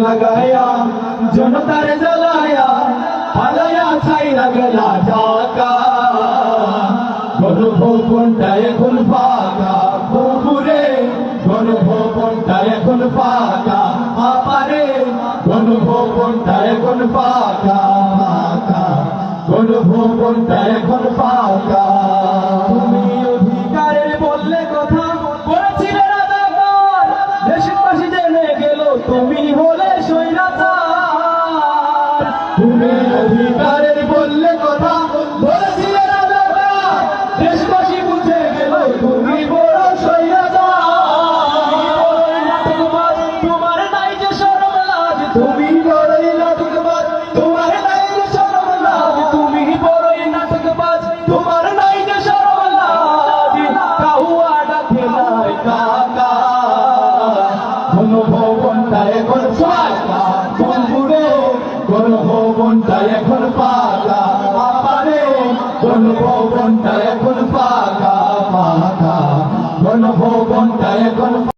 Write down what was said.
লাগায়া জনতার জ্বালায়া পালায়া ছাইরা গেলা ঢাকা গণভবনটা এখন ফাঁকা পুকুরে গণভবনটা এখন ফাঁকা আপারে গণভবনটা এখন ফাঁকা ফাঁকা গণভবনটা এখন ফাঁকা তুমি অধিকারের বললে কথা কাহুয়া ডাকে নাই কাকা। কোন ভবনটা এখন ফাঁকা বন্ধুরে কোন ভবনটা এখন পাকা। আপারে কোন ভবনটা এখন পাকা পাকা। কোন ভবনটা এখন